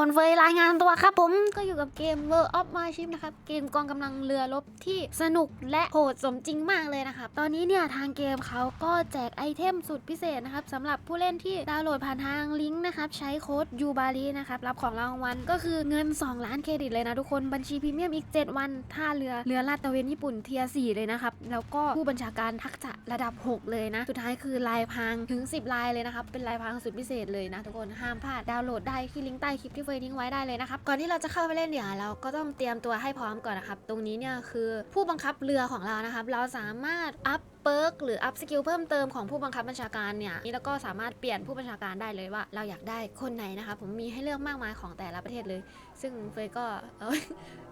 พลเฟยรายงานตัวครับผมก็อยู่กับเกม World of Warship นะครับ เกมกองกำลังเรือรบที่สนุกและโหดสมจริงมากเลยนะครับ ตอนนี้เนี่ยทางเกมเขาก็แจกไอเทมสุดพิเศษนะครับสำหรับผู้เล่นที่ดาวน์โหลดผ่านทางลิงก์นะครับ ใช้โค้ดยูบารีนะครับ รับของรางวัลก็คือเงิน 2 ล้านเครดิตเลยนะทุกคนบัญชีพรีเมียมอีก 7 วันท่าเรือเรือลาดตะเวนญี่ปุ่นเทียร์4เลยนะครับแล้วก็ผู้บัญชาการทักษะระดับ 6 เลยนะสุดท้ายคือลายพรางถึง 10 ลายเลยนะครับเป็นลายพรางสุดพิเศษเลยนะทุกคนห้ามพลาดดาวน์โหลดได้ที่ลิงก์ใต้คลิปที่เฟยทิ้งไว้ได้เลยนะครับก่อนที่เราจะเข้าไปเล่นเดี๋ยเราก็ต้องเตรียมตัวให้พร้อมก่อนนะครับ ตรงนี้เนี่ยคือผู้บังคับเรือของเรานะครับ เราสามารถอัพเปิร์กหรืออัพสกิลเพิ่มเติมของผู้บังคับบัญชาการเนี่ยนี่แล้วก็สามารถเปลี่ยนผู้บัญชาการได้เลยว่า เราอยากได้คนไหนนะคะผมมีให้เลือกมากมายของแต่ละประเทศเลย ซึ่งเฟยก็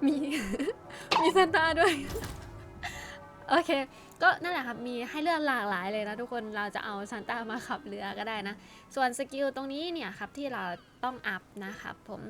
มีมีซานต้าด้วยโอเคก็นั่นแหละครับมีให้เลือกหลากหลายเลยนะทุกคนเราจะเอาซานต้ามาขับเรือก็ได้นะ ส่วนสกิลตรงนี้เนี่ยครับที่เราต้องอัพนะครับผม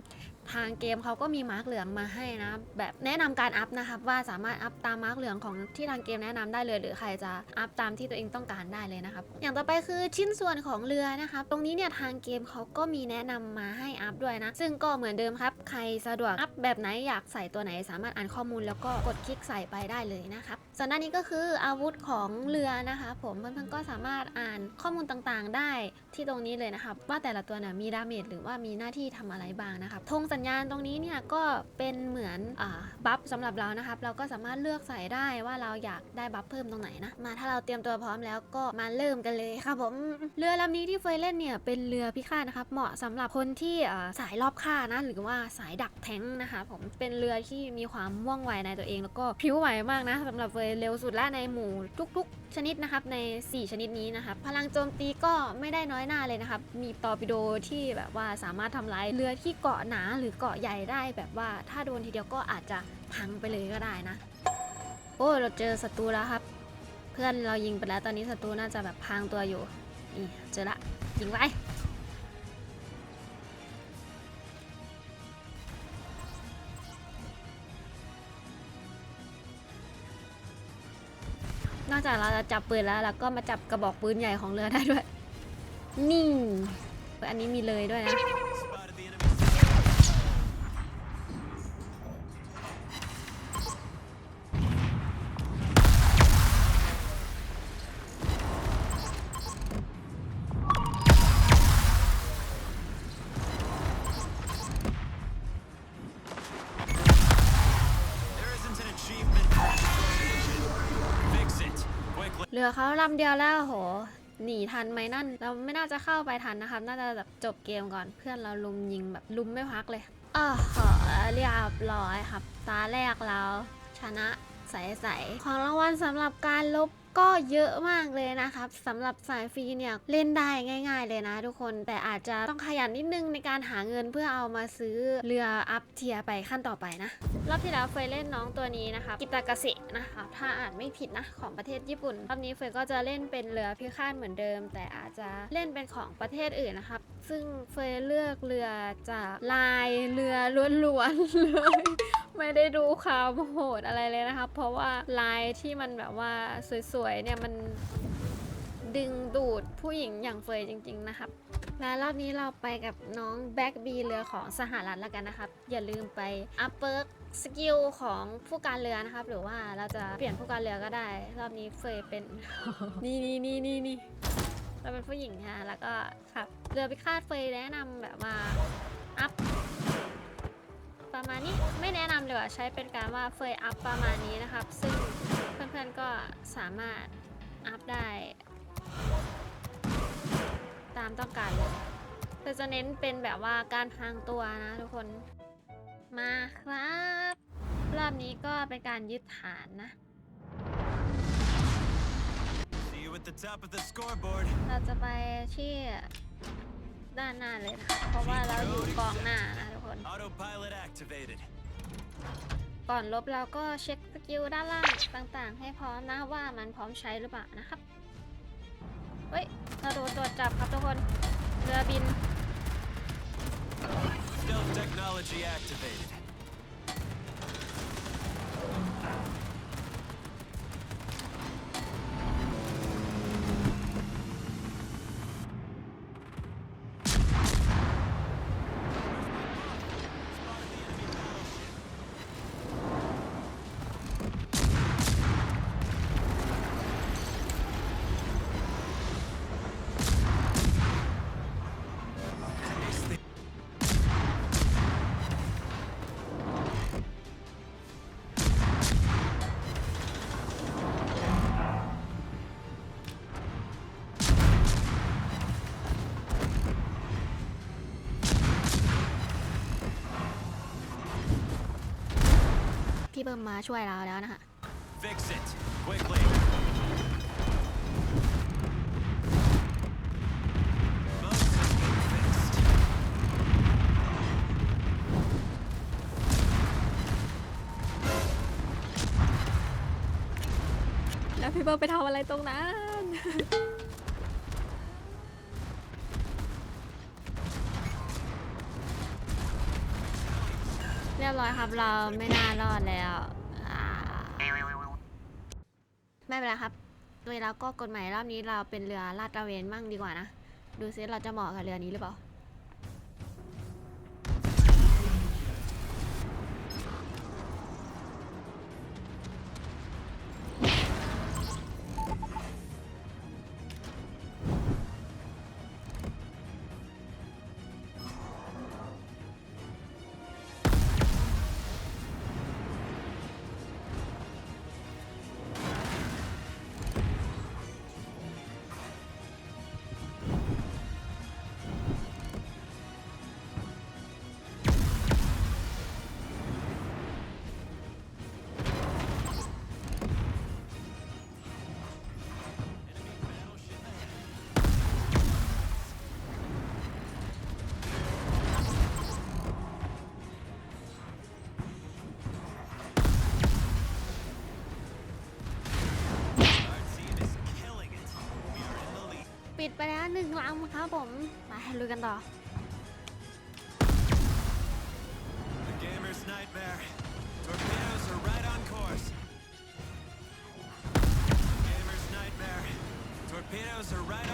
ทางเกมเขาก็มีมาร์กเหลืองมาให้นะ แบบแนะนำการอัพนะครับว่าสามารถอัพตามมาร์กเหลืองของที่ทางเกมแนะนำได้เลย หรือใครจะอัพตามที่ตัวเองต้องการได้เลยนะครับอย่างต่อไปคือชิ้นส่วนของเรือนะครับตรงนี้เนี่ยทางเกมเขาก็มีแนะนำมาให้อัพด้วยนะ ซึ่งก็เหมือนเดิมครับ ใครสะดวกอัพแบบไหนอยากใส่ตัวไหน สามารถอ่านข้อมูลแล้วก็กดคลิกใส่ไปได้เลยนะครับส่วนด้านนี้ก็คืออาาวุธของเรือนะคะผมเพื่อนๆก็สามารถอ่านข้อมูลต่างๆ ได้ที่ตรงนี้เลยนะครับว่าแต่ละตัวเนี่ยมีดาเมจหรือว่ามีหน้าที่ทำอะไรบ้างนะครับธงสัญญาณตรงนี้เนี่ยก็เป็นเหมือนอบัฟสำหรับเรานะครับเราก็สามารถเลือกใส่ได้ว่าเราอยากได้บัฟเพิ่มตรงไหนนะมาถ้าเราเตรียมตัวพร้อมแล้วก็มาเริ่มกันเลยครับผมเรือลำนี้ที่เฟยเล่นเนี่ยเป็นเรือพิฆาตนะครับเหมาะสำหรับคนที่สายรอบค่านะหรือว่าสายดักแทงนะคะผมเป็นเรือที่มีความว่องไวในตัวเอง แล้วก็พิ้วไหวมากนะสำหรับเฟยเร็วสุดและในหมู่ทุกๆ ชนิดนะครับใน 4 ชนิดนี้นะครับพลังโจมตีก็ไม่ได้น้อยหน้าเลยนะครับ มีตอร์ปิโดที่แบบว่าสามารถทำลายเรือที่เกาะหนาหรือเกาะใหญ่ได้ แบบว่าถ้าโดนทีเดียวก็อาจจะพังไปเลยก็ได้นะ โอ้เราเจอศัตรูแล้วครับ เพื่อนเรายิงไปแล้วตอนนี้ศัตรูน่าจะแบบพรางตัวอยู่นี่เจอละยิงไว้ จากเราจะจับปืนแล้วเราก็มาจับกระบอกปืนใหญ่ของเรือได้ด้วย นี่ อันนี้มีเลยด้วยนะ เหลือเขาลำเดียวแล้วโหหนีทันไหมนั่น เราไม่น่าจะเข้าไปทันนะครับน่าจะแบบจบเกมก่อนเพื่อนเราลุมยิงแบบลุมไม่พักเลยอ๋อขอเรียบร้อยครับ ตาแรกเราชนะใสๆของรางวัลสำหรับการลบ ก็เยอะมากเลยนะครับสำหรับสายฟรีเนี่ยเล่นได้ง่าย ๆ เลยนะทุกคนแต่อาจจะต้องขยันนิดนึงในการหาเงินเพื่อเอามาซื้อเรืออัพเทียไปขั้นต่อไปนะรอบที่แล้วเฟยเล่นน้องตัวนี้นะคะกิตากาเสะนะคะถ้าอ่านไม่ผิดนะของประเทศญี่ปุ่นรอบนี้เฟยก็จะเล่นเป็นเรือพิฆาตเหมือนเดิม แต่อาจจะเล่นเป็นของประเทศอื่นนะครับซึ่งเฟยเลือกเรือจากลายเรือล้วนๆเลย ไม่ได้ดูความโหดอะไรเลยนะครับเพราะว่าลายที่มันแบบว่าสวยๆเนี่ยมันดึงดูดผู้หญิงอย่างเฟยจริง ๆ นะครับ และรอบนี้เราไปกับน้องแบ็กบีเรือของสหรัฐแล้วกันนะครับ อย่าลืมไปอัพเปิร์กสกิลของผู้การเรือนะครับ หรือว่าเราจะเปลี่ยนผู้การเรือก็ได้ รอบนี้เฟยเป็น นี่นี่นี่นี่นี่เราเป็นผู้หญิงค่ะแล้วก็ขับ เรือพิฆาตเฟยแนะนำแบบว่าอัพ ประมาณนี้ไม่แนะนำเลยว่าใช้เป็นการว่าเฟยอัพประมาณนี้นะครับ ซึ่งเพื่อนๆก็สามารถอัพได้ ตามต้องการเลยแต่จะเน้นเป็นแบบว่าการพรางตัวนะทุกคนมาครับ รอบนี้ก็เป็นการยึดฐานนะ See you at the top of the scoreboard. เราจะไปที่ ด้านหน้าเลยนะเพราะว่าเราอยู่กองหน้านะทุกคน Autopilot activated. ก่อนลบเราก็เช็คสกิลด้านล่างต่างๆ ให้พร้อมนะว่ามันพร้อมใช้หรือเปล่านะครับ เฮ้ยเราโดนตรวจจับครับทุกคน เรือบิน Stealth technology activated. เบิ้มมาช่วยเราแล้วนะคะ Fix it quickly. Bugs have been fixed. แล้วพี่เบิ้มไปทำอะไรตรงนั้น รียบร้อยครับ เราไม่น่ารอดแล้วอ่าไม่เป็นไรครับเวลาก็กฎหมายรอบนี้เราเป็นเรือลาดตระเวนมั่งดีกว่านะ ดูซิเราจะเหมาะกับเรือนี้หรือเปล่า ไปแล้วหนึ่งลำครับผม มาลุยกันต่อ The gamer's nightmare. Torpedoes are right on course. Gamer's nightmare. Torpedoes are right on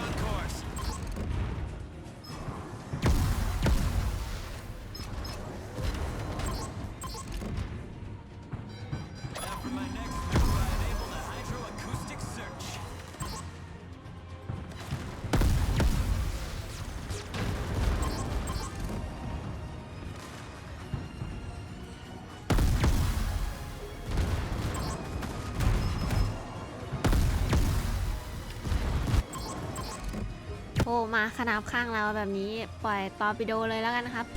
อ้มาขนาบข้างเราแบบนี้ปล่อยตอร์ปิโดเลยแล้วกันนะครับ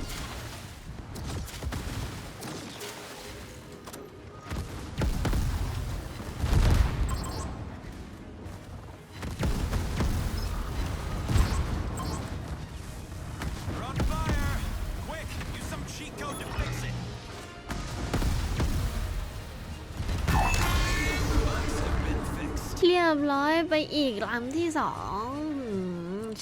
เรียบร้อยไปอีกลำที่สอง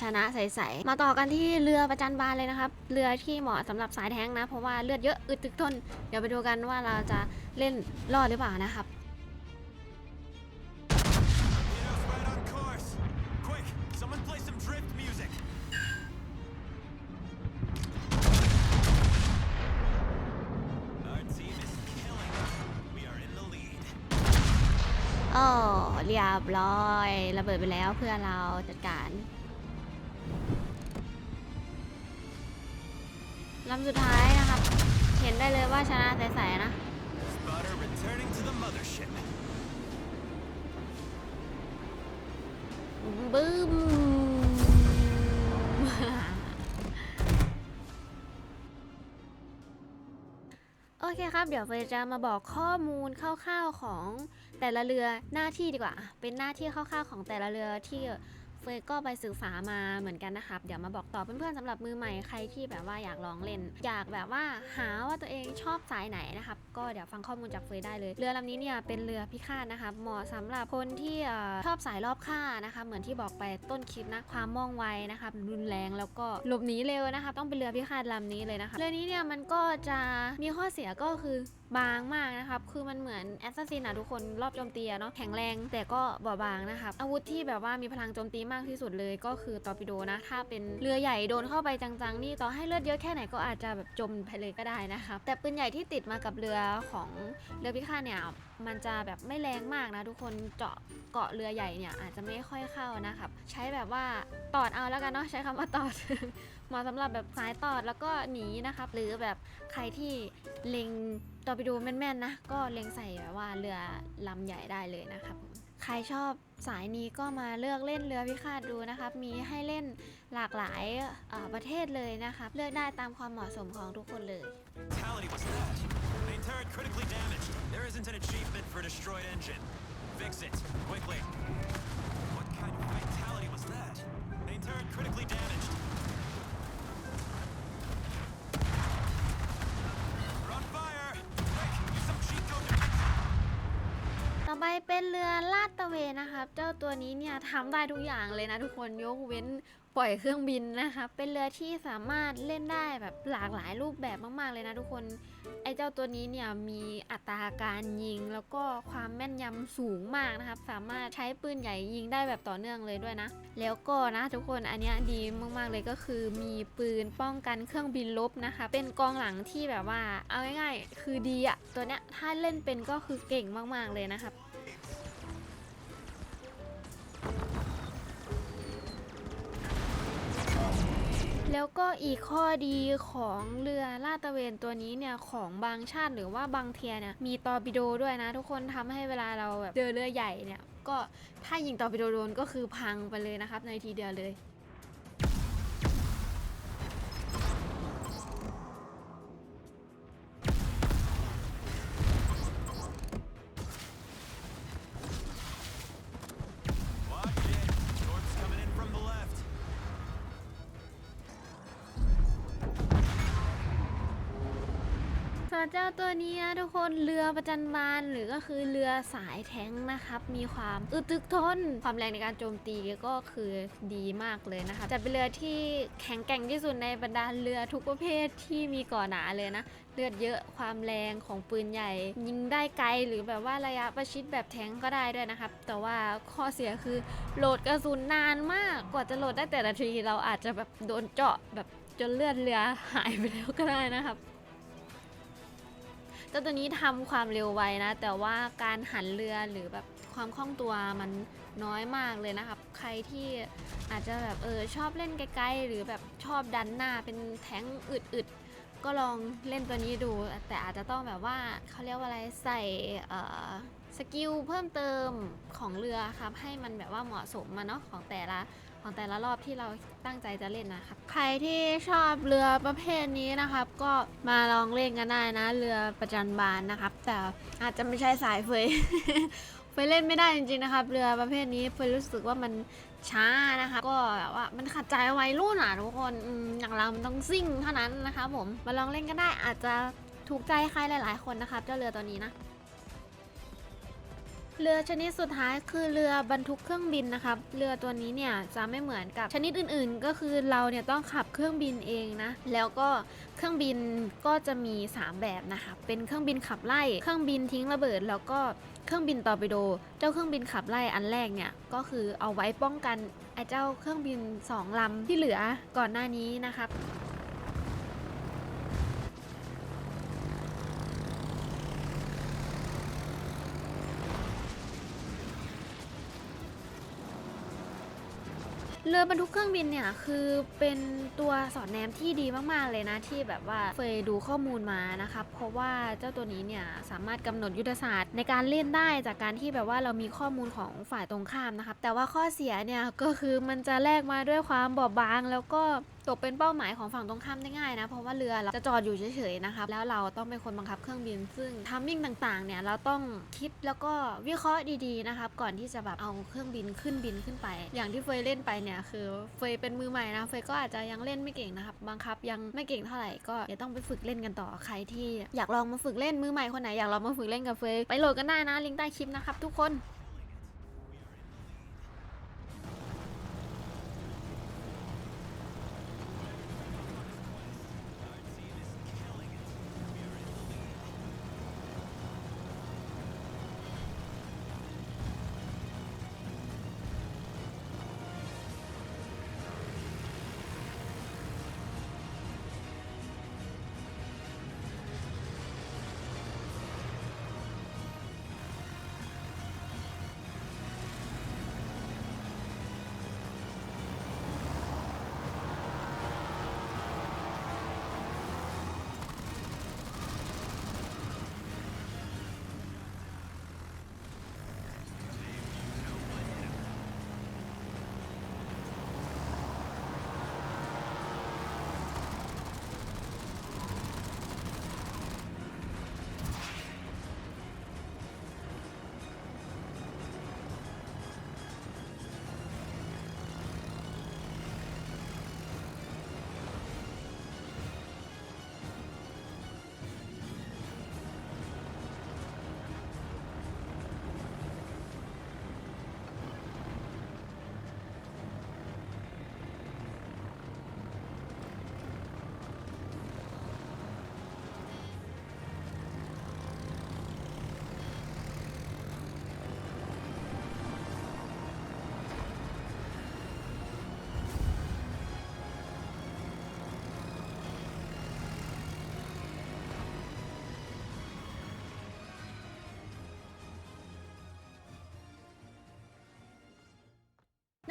ชนะใสๆมาต่อกันที่เรือประจันบานเลยนะครับ เรือที่เหมาะสำหรับสายแท้งนะ เพราะว่าเลือดเยอะอึดถึกทน เดี๋ยวไปดูกันว่าเราจะเล่นรอดหรือเปล่านะครับ Torpedoes right on course. Quick, someone play some drift music. Our team is killing it. We are in the lead. โอ้เรียบร้อย ระเบิดไปแล้วเพื่อนเราจัดการ ลำสุดท้ายนะครับ เห็นได้เลยว่าชนะใสๆนะ Spotter returning to the mothership. บึ้ม โอเคครับ เดี๋ยวเฟยจะมาบอกข้อมูลคร่าวๆของแต่ละเรือหน้าที่ดีกว่า เป็นหน้าที่คร่าวๆของแต่ละเรือที่ เฟยก็ไปศึกษามาเหมือนกันนะครับ เดี๋ยวมาบอกต่อเพื่อนๆสำหรับมือใหม่ใครที่แบบว่าอยากลองเล่น อยากแบบว่าหาว่าตัวเองชอบสายไหนนะครับ ก็เดี๋ยวฟังข้อมูลจากเฟยได้เลย เรือลำนี้เนี่ยเป็นเรือพิฆาตนะครับเหมาะสำหรับคนที่ชอบสายรอบค่านะคะ เหมือนที่บอกไปต้นคลิปนะความม่องไวนะครับรุนแรงแล้วก็หลบหนีเร็วนะคะต้องเป็นเรือพิฆาตลำนี้เลยนะคะเรือนี้เนี่ยมันก็จะมีข้อเสียก็คือ บางมากนะครับ คือมันเหมือนแอสซัสซินอะทุกคนรอบโจมตีอะเนาะแข็งแรงแต่ก็บอบบางนะครับ อาวุธที่แบบว่ามีพลังโจมตีมากที่สุดเลยก็คือตอร์ปิโดนะ ถ้าเป็นเรือใหญ่โดนเข้าไปจังๆ นี่ต่อให้เลือดเยอะแค่ไหนก็อาจจะแบบจมไปเลยก็ได้นะครับ แต่ปืนใหญ่ที่ติดมากับเรือของเรือพิฆาตเนี่ยมันจะแบบไม่แรงมากนะ ทุกคนเจาะเกาะเรือใหญ่เนี่ยอาจจะไม่ค่อยเข้านะครับ ใช้แบบว่าตอดเอาแล้วกันเนาะใช้คำว่าตอด มาะสำหรับแบบสายตอดแล้วก็หนีนะครับ หรือแบบใครที่เล็งตอร์ปิโดแม่นๆนะก็เล็งใส่แบบว่าเรือลำใหญ่ได้เลยนะครับใครชอบสายนี้ก็มาเลือกเล่นเรือพิฆาตดูนะครับ มีให้เล่นหลากหลายเอ่อประเทศเลยนะครับ เลือกได้ตามความเหมาะสมของทุกคนเลย Main turret critically damaged. There isn't an achievement for destroyed engine. Fix it, quickly. What kind of fatality was that? Main turret critically damaged. ไปเป็นเรือลาดตระเวนนะครับ เจ้าตัวนี้เนี่ยทำได้ทุกอย่างเลยนะทุกคนยกเว้นปล่อยเครื่องบินนะครับเป็นเรือที่สามารถเล่นได้แบบหลากหลายรูปแบบมาก ๆ เลยนะทุกคน ไอ้เจ้าตัวนี้เนี่ยมีอัตราการยิงแล้วก็ความแม่นยำสูงมากนะครับ สามารถใช้ปืนใหญ่ยิงได้แบบต่อเนื่องเลยด้วยนะ แล้วก็นะทุกคนอันนี้ดีมาก ๆ เลยก็คือมีปืนป้องกันเครื่องบินลบนะคะ เป็นกองหลังที่แบบว่าเอาง่ายๆคือดีอะตัวเนี้ยถ้าเล่นเป็นก็คือเก่งมาก ๆ เลยนะครับ แล้วก็อีกข้อดีของเรือลาดตระเวนตัวนี้เนี่ยของบางชาติหรือว่าบางเทียเนี่ยมีตอร์ปิโดด้วยนะ ทุกคนทำให้เวลาเราแบบเจอเรือใหญ่เนี่ยก็ถ้ายิงตอร์ปิโดโดนก็คือพังไปเลยนะครับในทีเดียวเลย เจ้าตัวนี้นะทุกคนเรือประจันบานหรือก็คือเรือสายแท้งนะครับ มีความอึดตึกทน ความแรงในการโจมตีก็คือดีมากเลยนะคะจัดเป็นเรือที่แข็งแกร่งที่สุดในบรรดาเรือทุกประเภทที่มีก่อหนาเลยนะเลือดเยอะความแรงของปืนใหญ่ ยิงได้ไกลหรือแบบว่าระยะประชิดแบบแทงก็ได้ด้วยนะครับ แต่ว่าข้อเสียคือโหลดกระสุนนานมากกว่าจะโหลดได้แต่ละทีเราอาจจะแบบโดนเจาะแบบจนเลือดเรือหายไปแล้วก็ได้นะครับ เจ้าตัวนี้ทำความเร็วไวนะ แต่ว่าการหันเรือหรือแบบความคล่องตัวมันน้อยมากเลยนะครับ ใครที่อาจจะแบบเออชอบเล่นไกลๆหรือแบบชอบดันหน้าเป็นแท้งอึดๆก็ลองเล่นตัวนี้ดู แต่อาจจะต้องแบบว่าเขาเรียกว่าอะไรใส่เอ่อสกิลเพิ่มเติมของเรือครับให้มันแบบว่าเหมาะสมมาเนาะของแต่ละ ของแต่ละรอบที่เราตั้งใจจะเล่นนะครับ ใครที่ชอบเรือประเภทนี้นะครับ ก็มาลองเล่นกันได้นะ เรือประจันบานนะครับ แต่อาจจะไม่ใช่สายเฟยเฟยเล่นไม่ได้จริงๆนะครับ เรือประเภทนี้เฟยรู้สึกว่ามันช้านะคะ ก็แบบว่ามันขัดใจวัยรุ่นอะทุกคนออย่างเรามันต้องซิ่งเท่านั้นนะคะผมมาลองเล่นกันได้อาจจะถูกใจใครหลาย ๆ คนนะครับเจ้าเรือตัวนี้นะ เรือชนิดสุดท้ายคือเรือบรรทุกเครื่องบินนะครับ เรือตัวนี้เนี่ยจะไม่เหมือนกับชนิดอื่นๆ ก็คือเราเนี่ยต้องขับเครื่องบินเองนะ แล้วก็เครื่องบินก็จะมี 3 แบบนะคะเป็นเครื่องบินขับไล่ เครื่องบินทิ้งระเบิด แล้วก็เครื่องบินตอร์ปิโด เจ้าเครื่องบินขับไล่อันแรกเนี่ยก็คือเอาไว้ป้องกันไอ้เจ้าเครื่องบินสองลำที่เหลือก่อนหน้านี้นะครับ เรือบรรทุกเครื่องบินเนี่ยคือเป็นตัวสอดแนมที่ดีมากๆเลยนะที่แบบว่าเฟยดูข้อมูลมานะครับเพราะว่าเจ้าตัวนี้เนี่ยสามารถกำหนดยุทธศาสตร์ในการเล่นได้จากการที่แบบว่าเรามีข้อมูลของฝ่ายตรงข้ามนะครับแต่ว่าข้อเสียเนี่ยก็คือมันจะแลกมาด้วยความบอบบางแล้วก็ ตกเป็นเป้าหมายของฝั่งตรงข้ามได้ง่ายนะ เพราะว่าเรือเราจะจอดอยู่เฉยๆนะครับแล้วเราต้องเป็นคนบังคับเครื่องบิน ซึ่งทัมมิ่งต่างๆเนี่ยเราต้องคิดแล้วก็วิเคราะห์ดีๆนะครับก่อนที่จะแบบเอาเครื่องบินขึ้นบินขึ้นไป อย่างที่เฟยเล่นไปเนี่ยคือเฟยเป็นมือใหม่นะเฟยก็อาจจะยังเล่นไม่เก่งนะครับบังคับยังไม่เก่งเท่าไหร่ก็เดี๋ยวต้องไปฝึกเล่นกันต่อใครที่อยากลองมาฝึกเล่นมือใหม่คนไหนอยากลองมาฝึกเล่นกับเฟยไปโหลดกันได้นะลิงก์ใต้คลิปนะครับทุกคน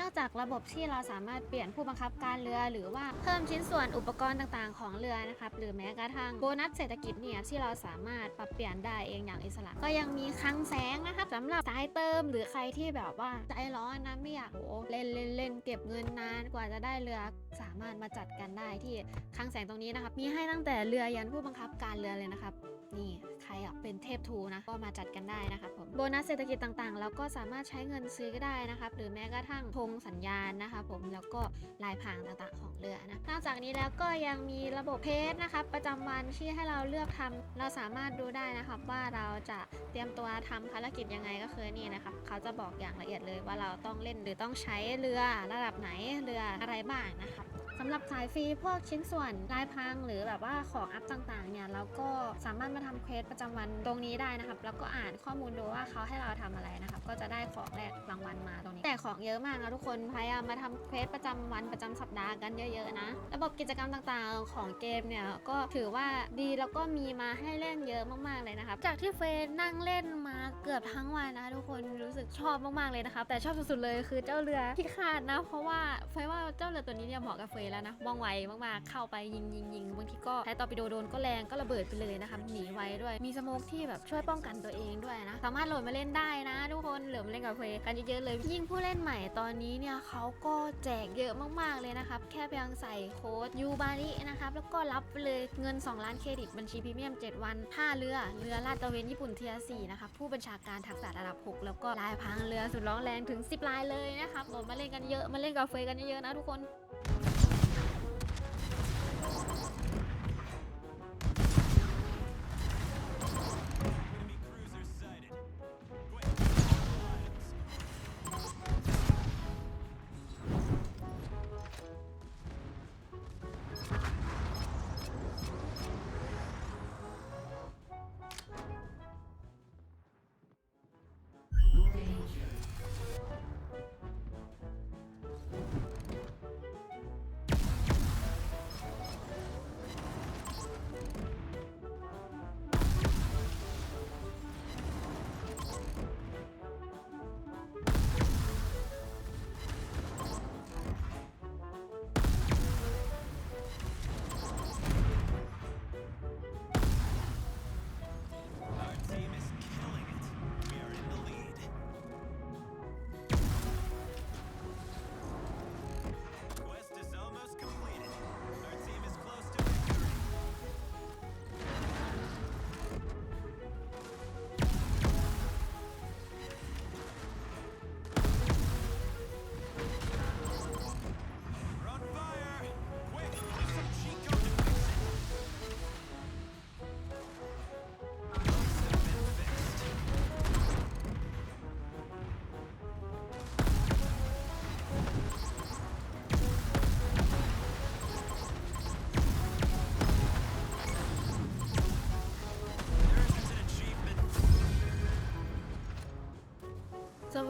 นอกจากระบบที่เราสามารถเปลี่ยนผู้บังคับการเรือ หรือว่าเพิ่มชิ้นส่วนอุปกรณ์ต่างๆ ของเรือนะครับหรือแม้กระทั่งโบนัสเศรษฐกิจเนี่ยที่เราสามารถปรับเปลี่ยนได้เองอย่างอิสระ ก็ยังมีคลังแสงนะครับสำหรับสายเติมหรือใครที่แบบว่าใจร้อนนะไม่อยากโอ้เล่นเล่นเล่นเก็บเงินนานกว่าจะได้เรือสามารถมาจัดกันได้ที่คลังแสงตรงนี้นะครับมีให้ตั้งแต่เรือยันผู้บังคับการเรือเลยนะครับนี่ ใครอยากเป็นเทพทูนะก็มาจัดกันได้นะครับผมโบนัสเศรษฐกิจต่างๆแล้วก็สามารถใช้เงินซื้อก็ได้นะครับหรือแม้กระทั่งธงสัญญาณนะครับผมแล้วก็ลายพางต่างๆของเรือนะนอกจากนี้แล้วก็ยังมีระบบเพจนะครับประจำวันที่ให้เราเลือกทำเราสามารถดูได้นะครับว่าเราจะเตรียมตัวทำภารกิจยังไงก็คือนี่นะครับเขาจะบอกอย่างละเอียดเลยว่าเราต้องเล่นหรือต้องใช้เรือระดับไหนเรืออะไรบ้างนะครับำหรับสายฟรีพวกชิ้นส่วนลายพรางหรือแบบว่าของอัพต่างๆเนี่ยเราก็สามารถมาทำเควสประจำวันตรงนี้ได้นะครับ แล้วก็อ่านข้อมูลดูว่าเขาให้เราทำอะไรนะครับ ก็จะได้ของแลกรางวัลมาตรงนี้ แต่ของเยอะมากนะทุกคนพยายามมาทำเควสประจำวันประจำสัปดาห์กันเยอะๆนะ ระบบกิจกรรมต่างๆของเกมเนี่ยก็ถือว่าดีแล้วก็มีมาให้เล่นเยอะมากๆเลยนะครับ จากที่เฟยนั่งเล่นมาเกือบทั้งวันนะทุกคนรู้สึกชอบมากๆเลยนะครับแต่ชอบสุดๆเลยคือเจ้าเรือที่ขาดนะ เพราะว่าเฟยว่าเจ้าเรือตัวนี้เนี่ยเหมาะกับเฟยแล้วนะว่องไวมากๆเข้าไปยิงยิงยิงบางทีก็ใช้ตอร์ปิโดโดนก็แรงก็ระเบิดไปเลยนะครับหนีไวด้วยมีสโมกที่แบบช่วยป้องกันตัวเองด้วยนะสามารถโหลดมาเล่นได้นะทุกคนเหลือมาเล่นกับเฟยกันเยอะๆเลย ยิ่งผู้เล่นใหม่ตอนนี้เนี่ยเขาก็แจกเยอะมากๆเลยนะครับแค่เพียงใส่โค้ดยูบารินะครับแล้วก็รับไปเลยเงิน 2 ล้านเครดิตบัญชีพรีเมียม 7 วันท่าเรือเรือลาดตระเวนญี่ปุ่นเทียร์4นะครับผู้บัญชาการทักษะระดับ 6 แล้วก็ลายพรางเรือสุดร้องแรงถึง 10 ลายเลยนะครับโหลดมาเล่นกันเยอะมาเล่นกับเฟยกันเยอะๆนะทุกคน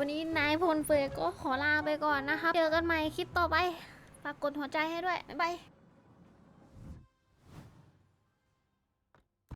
วันนี้นายพลเฟยก็ขอลาไปก่อนนะครับเจอกันใหม่คลิปต่อไป ฝากกดหัวใจให้ด้วย บ๊ายบาย